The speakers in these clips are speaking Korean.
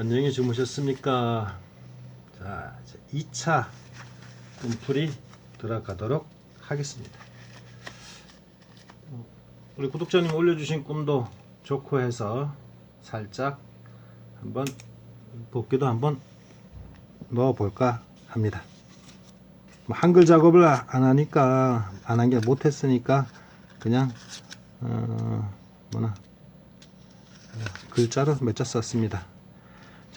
안녕히 주무셨습니까? 자, 이제 2차 꿈풀이 들어가도록 하겠습니다. 어, 우리 구독자님 올려주신 꿈도 좋고 해서 살짝 한번 복귀도 한번 넣어볼까 합니다. 뭐 한글 작업을 안 하니까 안 한 게 못했으니까 그냥 어, 뭐나 글자로 몇 자 썼습니다.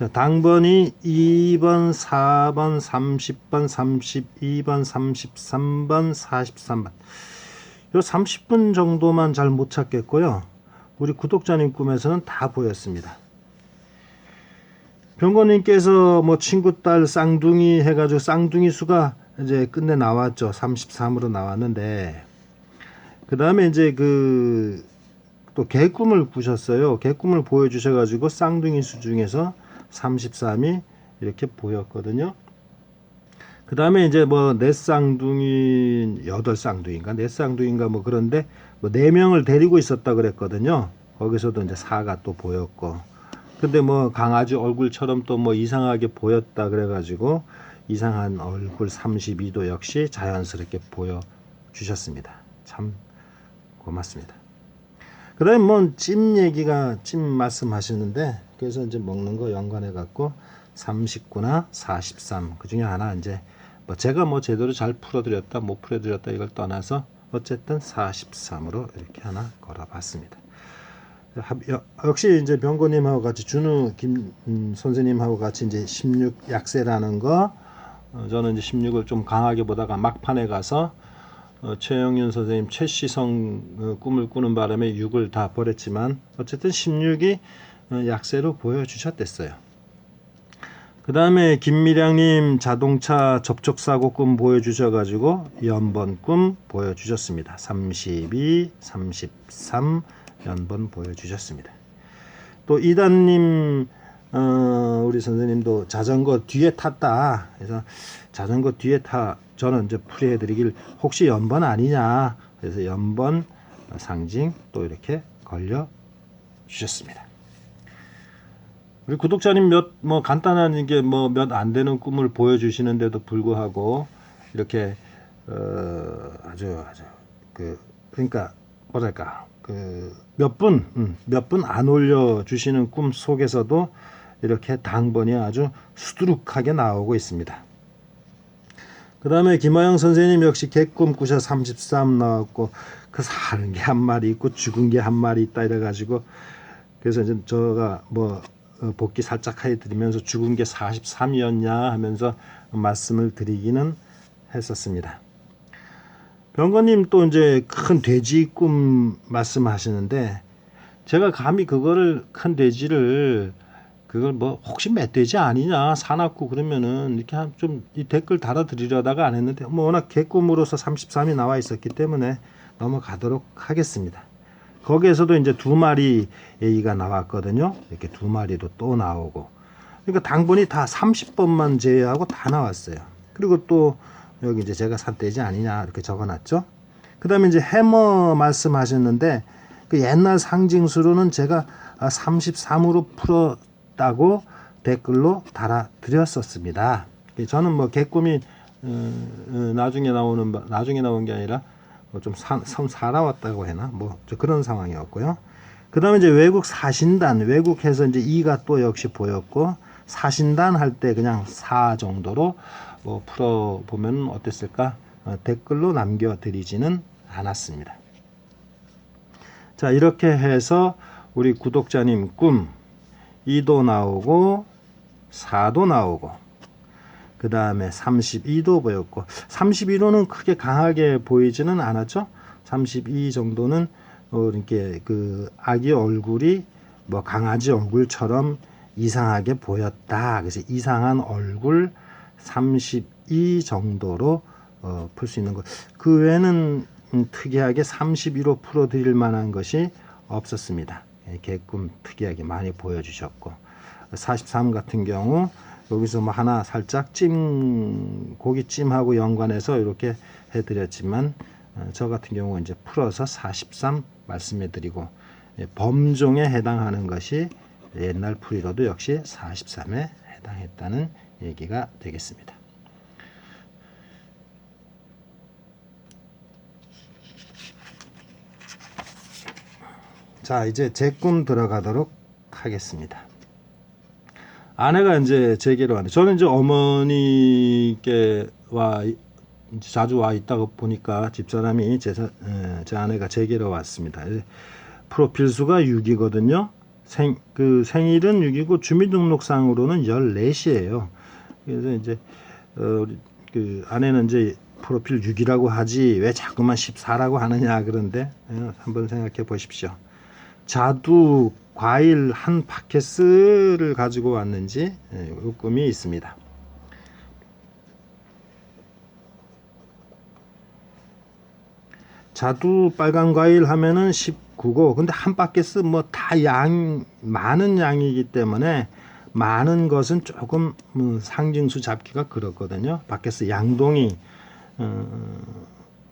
자, 당번이 2번, 4번, 30번, 32번, 33번, 43번. 요 30분 정도만 잘 못 찾겠고요. 우리 구독자님 꿈에서는 다 보였습니다. 병건님께서 뭐 친구 딸 쌍둥이 해가지고 쌍둥이 수가 이제 끝내 나왔죠. 33으로 나왔는데 그 다음에 이제 그 또 개꿈을 꾸셨어요. 개꿈을 보여주셔가지고 쌍둥이 수 중에서 33이 이렇게 보였거든요. 그 다음에 이제 뭐 네 쌍둥이 여덟 쌍둥이인가 네 쌍둥이인가 뭐 그런데 뭐 네 명을 데리고 있었다 그랬거든요. 거기서도 이제 4가 또 보였고 근데 뭐 강아지 얼굴처럼 또 뭐 이상하게 보였다 그래가지고 이상한 얼굴 32도 역시 자연스럽게 보여 주셨습니다. 참 고맙습니다. 그 다음에 뭐찜 얘기가 찜 말씀하시는데 그래서 이제 먹는 거 연관해 갖고 39나 43 그 중에 하나 이제 뭐 제가 뭐 제대로 잘 풀어드렸다 못 풀어드렸다 이걸 떠나서 어쨌든 43으로 이렇게 하나 걸어봤습니다. 역시 이제 병고님하고 같이 준우 김 음, 선생님하고 같이 이제 16 약세라는 거 어, 저는 이제 16을 좀 강하게 보다가 막판에 가서 어, 최영윤 선생님 최시성 어, 꿈을 꾸는 바람에 6을 다 버렸지만 어쨌든 16이 어, 약세로 보여주셨댔어요. 그 다음에 김미량님 자동차 접촉사고 꿈 보여주셔가지고 연번 꿈 보여주셨습니다. 32, 33 연번 보여주셨습니다. 또 이단님 어, 우리 선생님도 자전거 뒤에 탔다. 그래서 자전거 뒤에 타 저는 이제 풀이해드리길 혹시 연번 아니냐. 그래서 연번 상징 또 이렇게 걸려 주셨습니다. 구독자님 몇 뭐 간단한 게뭐 몇 안 되는 꿈을 보여주시는데도 불구하고 이렇게 어, 아주 아주 그 그러니까 뭐랄까 그 몇 분 몇 분 안 올려 주시는 꿈 속에서도 이렇게 당번이 아주 수두룩하게 나오고 있습니다. 그 다음에 김하영 선생님 역시 개꿈 꾸셔 33 나왔고 그 사는 게 한 마리 있고 죽은 게 한 마리 있다 이래가지고 그래서 이제 저가 뭐 어, 복귀 살짝 해드리면서 죽은 게 43이었냐 하면서 말씀을 드리기는 했었습니다. 병건님 또 이제 큰 돼지 꿈 말씀하시는데 제가 감히 그거를 큰 돼지를 그걸 뭐 혹시 멧돼지 아니냐 사납고 그러면은 이렇게 좀 이 댓글 달아드리려다가 안 했는데 뭐 워낙 개꿈으로서 33이 나와 있었기 때문에 넘어가도록 하겠습니다. 거기에서도 이제 두 마리 A가 나왔거든요. 이렇게 두 마리도 또 나오고. 그러니까 당분이 다 30번만 제외하고 다 나왔어요. 그리고 또 여기 이제 제가 산돼지 아니냐 이렇게 적어놨죠. 그 다음에 이제 해머 말씀하셨는데 그 옛날 상징수로는 제가 33으로 풀었다고 댓글로 달아드렸었습니다. 저는 뭐 개꿈이 어, 어, 나중에 나오는 바- 나중에 나온 게 아니라 뭐좀 살아왔다고 해나 뭐 그런 상황이었고요. 그다음에 이제 외국 사신단 외국해서 이제 이가 또 역시 보였고 사신단 할 때 그냥 사 정도로 뭐 풀어 보면 어땠을까 어, 댓글로 남겨드리지는 않았습니다. 자 이렇게 해서 우리 구독자님 꿈 2도 나오고 4도 나오고 그 다음에 32도 보였고 31호는 크게 강하게 보이지는 않았죠. 32 정도는 어, 이렇게 그 아기 얼굴이 뭐 강아지 얼굴처럼 이상하게 보였다. 그래서 이상한 얼굴 32 정도로 어, 풀 수 있는 것. 그 외에는 음, 특이하게 31호 풀어드릴 만한 것이 없었습니다. 예, 개꿈 특이하게 많이 보여주셨고 43 같은 경우 여기서 뭐 하나 살짝 찜 고기찜하고 연관해서 이렇게 해드렸지만 어, 저 같은 경우 이제 풀어서 43 말씀해드리고 예, 범종에 해당하는 것이 옛날 풀이로도 역시 43에 해당했다는 얘기가 되겠습니다. 자, 이제 제 꿈 들어가도록 하겠습니다. 아내가 이제 제게로 왔는데 저는 이제 어머니께 와 이제 자주 와 있다가 보니까 집사람이 제, 제 아내가 제게로 왔습니다. 프로필 수가 6이거든요. 생, 그 생일은 6이고 주민등록상으로는 14시예요. 그래서 이제 어, 그 아내는 이제 프로필 6이라고 하지 왜 자꾸만 14라고 하느냐 그런데 어, 한번 생각해 보십시오. 자두 과일 한 파켓을 가지고 왔는지 예, 요 꿈이 있습니다. 자두 빨간 과일 하면은 19고 근데 한 파켓은 뭐다 양 많은 양이기 때문에 많은 것은 조금 음, 상징수 잡기가 그렇거든요. 밖에서 양동이 어,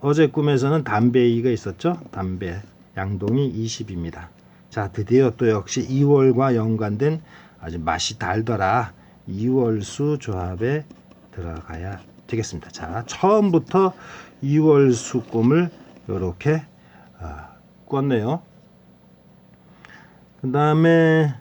어제 꿈에서는 담배이가 있었죠. 담배 양동이 20입니다. 자 드디어 또 역시 2월과 연관된 아주 맛이 달더라 2월수 조합에 들어가야 되겠습니다. 자 처음부터 2월수 꿈을 이렇게 아, 꿨네요. 그 다음에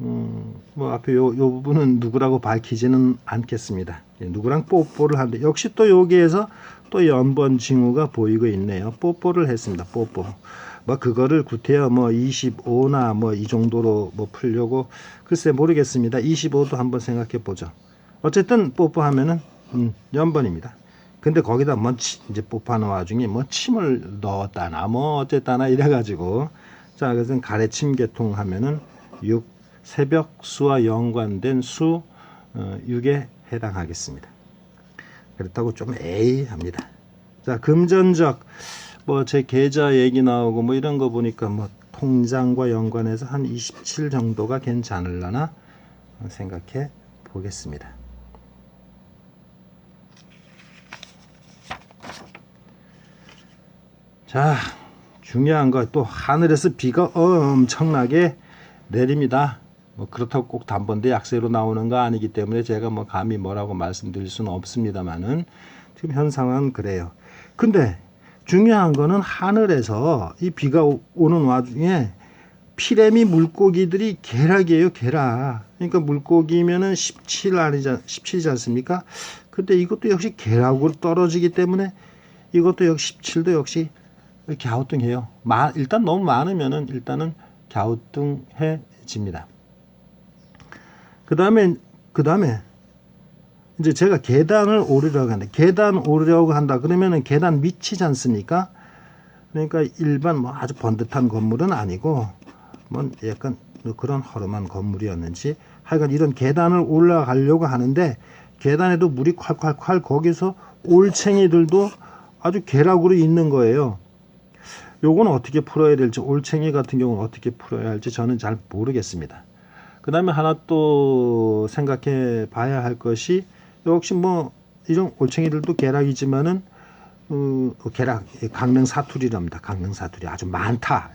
음, 뭐 앞에 요, 요 부분은 누구라고 밝히지는 않겠습니다. 예, 누구랑 뽀뽀를 하는데 역시 또 여기에서 또 연번 징후가 보이고 있네요. 뽀뽀를 했습니다. 뽀뽀. 뭐 그거를 구태여 뭐 25나 뭐 이 정도로 뭐 풀려고 글쎄 모르겠습니다. 25도 한번 생각해 보죠. 어쨌든 뽀뽀하면은 음, 연번입니다. 근데 거기다 뭐 치- 이제 뽀뽀하는 와중에 뭐 침을 넣었다나 뭐 어쨌다나 이래가지고 자 그래서 가래침 계통 하면은 6 새벽 수와 연관된 수 어, 6에 해당하겠습니다. 그렇다고 좀 에이 합니다. 자 금전적 뭐 제 계좌 얘기 나오고 뭐 이런 거 보니까 뭐 통장과 연관해서 한 27 정도가 괜찮을라나 생각해 보겠습니다. 자, 중요한 거 또 하늘에서 비가 엄청나게 내립니다. 뭐 그렇다고 꼭 단번대 약세로 나오는 거 아니기 때문에 제가 뭐 감히 뭐라고 말씀드릴 수는 없습니다만은 지금 현 상황은 그래요. 근데 중요한 거는 하늘에서 이 비가 오- 오는 와중에 피레미 물고기들이 계락이에요, 계락. 그러니까 물고기면은 17 아니지, 17이지 않습니까? 근데 이것도 역시 계락으로 떨어지기 때문에 이것도 역시 17도 역시 갸우뚱해요. 마- 일단 너무 많으면은 일단은 갸우뚱해집니다. 그 다음에 그 다음에 이제 제가 계단을 오르려고 하는데 계단 오르려고 한다 그러면은 계단 밑이지 않습니까? 그러니까 일반 뭐 아주 번듯한 건물은 아니고 뭐 약간 그런 허름한 건물이었는지 하여간 이런 계단을 올라가려고 하는데 계단에도 물이 콸콸콸 거기서 올챙이들도 아주 계락으로 있는 거예요. 요건 어떻게 풀어야 될지 올챙이 같은 경우는 어떻게 풀어야 할지 저는 잘 모르겠습니다. 그 다음에 하나 또 생각해 봐야 할 것이 역시 뭐 이런 올챙이들도 계락이지만은 어, 계락 강릉 사투리랍니다. 강릉 사투리 아주 많다.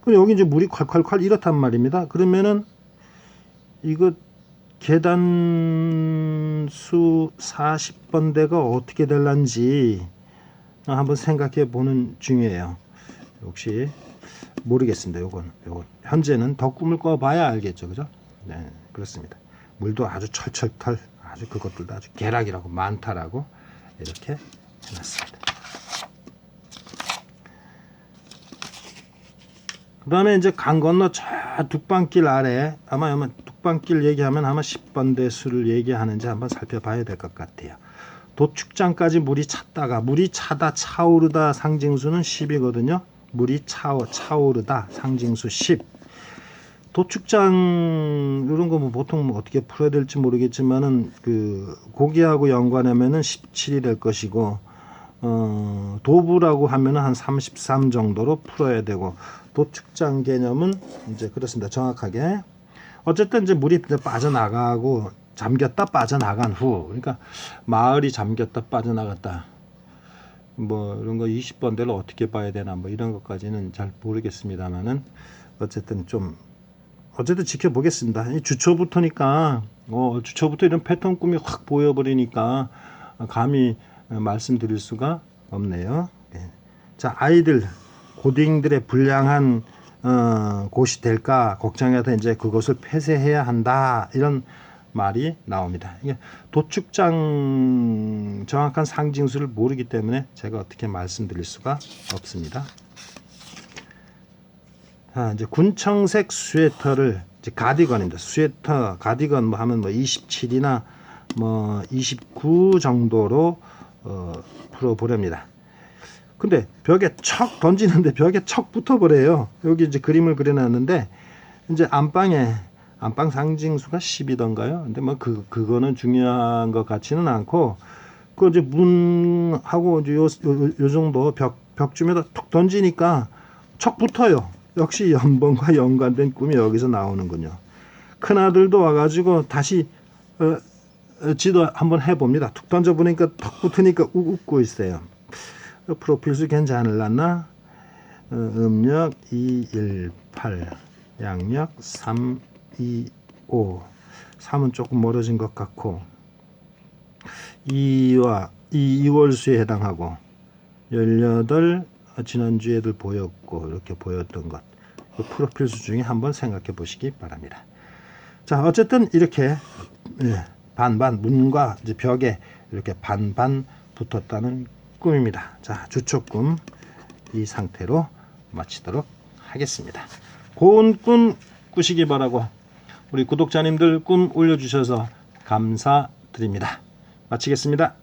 근데 여기 이제 물이 콸콸콸 이렇단 말입니다. 그러면은 이거 계단 수 40번대가 어떻게 될란지 한번 생각해 보는 중이에요. 역시 모르겠습니다. 요건 요건 현재는 더 꿈을 꿔 봐야 알겠죠. 그죠? 네, 그렇습니다. 물도 아주 철철털 아주 그것들도 아주 계락이라고 많다라고 이렇게 해놨습니다. 그 다음에 이제 강 건너 저 둑방길 아래 아마 아마 둑방길 얘기하면 아마 10번대 수를 얘기하는지 한번 살펴봐야 될 것 같아요. 도축장까지 물이 찼다가 물이 차다 차오르다 상징수는 10이거든요. 물이 차오, 차오르다 상징수 10. 도축장 이런 거 뭐 보통 뭐 어떻게 풀어야 될지 모르겠지만은 그 고기하고 연관하면은 17이 될 것이고 어, 도부라고 하면은 한 33 정도로 풀어야 되고 도축장 개념은 이제 그렇습니다. 정확하게 어쨌든 이제 물이 빠져나가고 잠겼다 빠져나간 후 그러니까 마을이 잠겼다 빠져나갔다 뭐 이런 거 20번대를 어떻게 봐야 되나 뭐 이런 것까지는 잘 모르겠습니다만은 어쨌든 좀 어쨌든 지켜보겠습니다. 이 주초부터니까 어, 주초부터 이런 패턴 꿈이 확 보여버리니까 감히 어, 말씀드릴 수가 없네요. 예. 자 아이들 고딩들의 불량한 어, 곳이 될까 걱정해서 이제 그것을 폐쇄해야 한다 이런 말이 나옵니다. 이게 도축장 정확한 상징수를 모르기 때문에 제가 어떻게 말씀드릴 수가 없습니다. 자, 이제 군청색 스웨터를 이제 가디건입니다. 스웨터, 가디건 뭐 하면 뭐 27이나 뭐 29 정도로 어, 풀어 보렵니다. 근데 벽에 척 던지는데 벽에 척 붙어 버려요. 여기 이제 그림을 그려놨는데 이제 안방에 안방 상징수가 10이던가요? 근데 뭐 그 그거는 중요한 것 같지는 않고 그 이제 문하고 이제 요, 요, 요 정도 벽 벽쯤에다 툭 던지니까 척 붙어요. 역시 연봉과 연관된 꿈이 여기서 나오는군요. 큰 아들도 와가지고 다시 어, 어, 지도 한번 해봅니다. 툭 던져 보니까 턱 붙으니까 욱 웃고 있어요. 어, 프로필수 괜찮을라나? 어, 음력 218, 양력 325. 3은 조금 멀어진 것 같고 2와 2, 2월수에 해당하고 18 지난주에도 보였고 이렇게 보였던 것. 그 프로필 수 중에 한번 생각해 보시기 바랍니다. 자, 어쨌든 이렇게 예, 반반 문과 이제 벽에 이렇게 반반 붙었다는 꿈입니다. 자, 주초꿈 이 상태로 마치도록 하겠습니다. 고운 꿈 꾸시기 바라고 우리 구독자님들 꿈 올려주셔서 감사드립니다. 마치겠습니다.